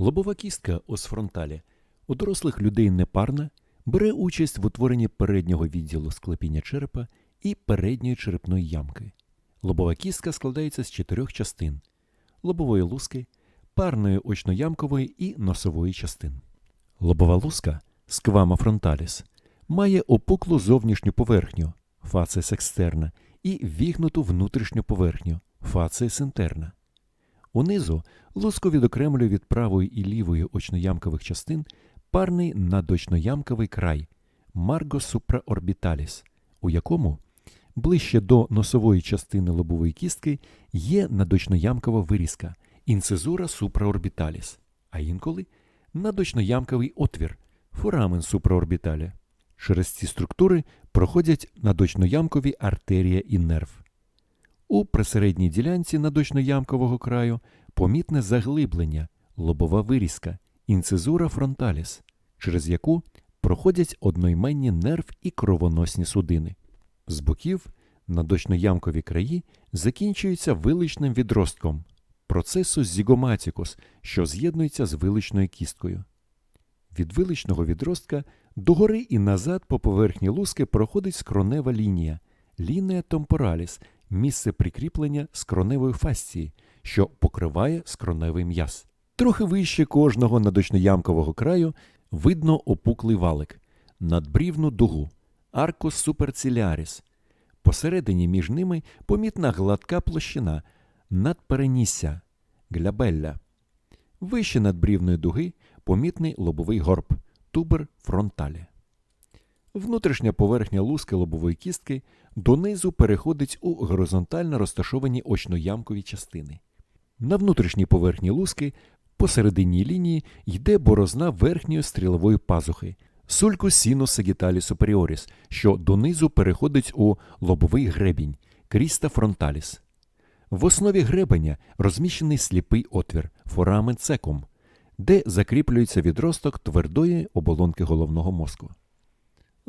Лобова кістка осфронталі у дорослих людей непарна, бере участь в утворенні переднього відділу склепіння черепа і передньої черепної ямки. Лобова кістка складається з чотирьох частин: лобової луски, парної очноямкової і носової частин. Лобова луска сквама фронталіс має опуклу зовнішню поверхню фацес екстерна і вігнуту внутрішню поверхню фацес інтерна. Унизу луску відокремлює від правої і лівої очноямкових частин парний надочноямковий край марго суpraорбіталіс, у якому ближче до носової частини лобової кістки є надочноямкова вирізка інцизура суpraорбіталіс, а інколи надочноямковий отвір форамен суpraорбіталі. Через ці структури проходять надочноямкові артерія і нерв. У присередній ділянці надочноямкового краю помітне заглиблення, лобова вирізка, інцизура фронталіс, через яку проходять одноіменні нерв і кровоносні судини. З боків надочноямкові краї закінчуються виличним відростком процесу зігоматікус, що з'єднується з виличною кісткою. Від виличного відростка догори і назад по поверхні луски проходить скронева лінія, лінія темпораліс, місце прикріплення скроневої фасції, що покриває скроневий м'яз. Трохи вище кожного надочноямкового краю видно опуклий валик, надбрівну дугу, аркус суперціляріс. Посередині між ними помітна гладка площина надперенісся, глябелля. Вище надбрівної дуги помітний лобовий горб, тубер фронталі. Внутрішня поверхня луски лобової кістки донизу переходить у горизонтально розташовані очноямкові частини. На внутрішній поверхні луски посередині лінії йде борозна верхньої стрілової пазухи сулькус сінус сагіталі суперіоріс, що донизу переходить у лобовий гребінь кріста фронталіс. В основі гребеня розміщений сліпий отвір форамен цекум, де закріплюється відросток твердої оболонки головного мозку.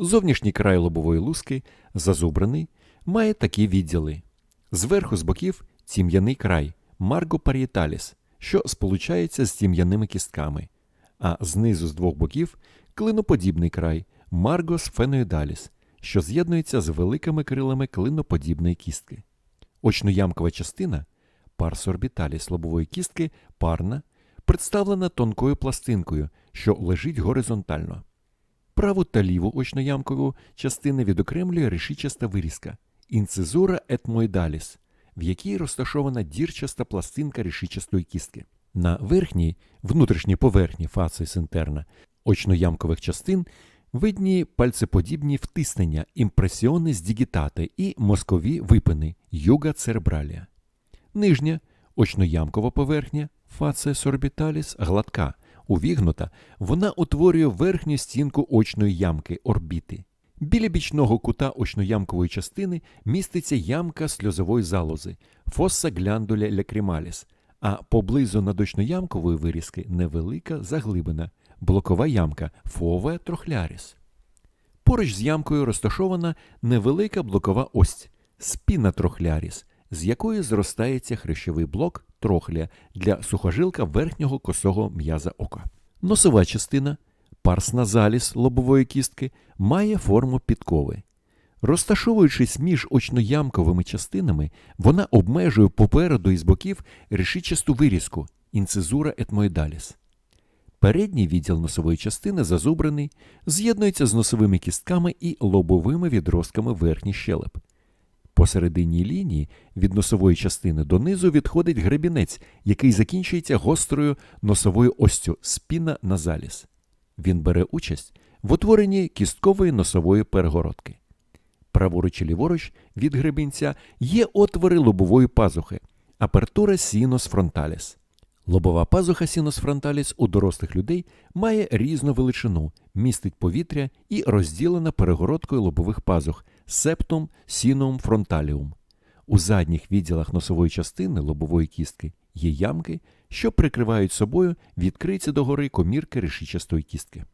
Зовнішній край лобової луски, зазубрений, має такі відділи. Зверху з боків тім'яний край марго парієталіс, що сполучається з тім'яними кістками, а знизу з двох боків клиноподібний край маргос феноїдаліс, що з'єднується з великими крилами клиноподібної кістки. Очноямкова частина парс орбіталіс лобової кістки парна, представлена тонкою пластинкою, що лежить горизонтально. Праву та ліву очноямкову частини відокремлює решічаста вирізка інцизура етмоїдаліс, в якій розташована дірчаста пластинка решічастої кістки. На верхній, внутрішній поверхні фацис інтерна очноямкових частин видні пальцеподібні втиснення імпресіони з дігітати і мозкові випини юга церебралія. Нижня очноямкова поверхня фацес орбіталіс гладка, увігнута, вона утворює верхню стінку очної ямки орбіти. Біля бічного кута очноямкової частини міститься ямка сльозової залози фосса гляндуля лякрімаліс, а поблизу надочноямкової вирізки невелика заглибина блокова ямка фове трохляріс. Поруч з ямкою розташована невелика блокова ось спіна трохляріс, з якої зростається хрящовий блок трохля для сухожилка верхнього косого м'яза ока. Носова частина парс назаліс лобової кістки має форму підкови. Розташовуючись між очноямковими частинами, вона обмежує попереду і з боків решічасту вирізку інцизура етмоїдаліс. Передній відділ носової частини зазубрений, з'єднується з носовими кістками і лобовими відростками верхній щелеп. Посередині лінії від носової частини донизу відходить гребінець, який закінчується гострою носовою остю спіна назаліс. Він бере участь в утворенні кісткової носової перегородки. Праворуч і ліворуч від гребінця є отвори лобової пазухи, апертура сінус фронталіс. Лобова пазуха сінус фронталіс у дорослих людей має різну величину, містить повітря і розділена перегородкою лобових пазух септум сінум фронталіум. У задніх відділах носової частини лобової кістки є ямки, що прикривають собою відкриті догори комірки решічастої кістки.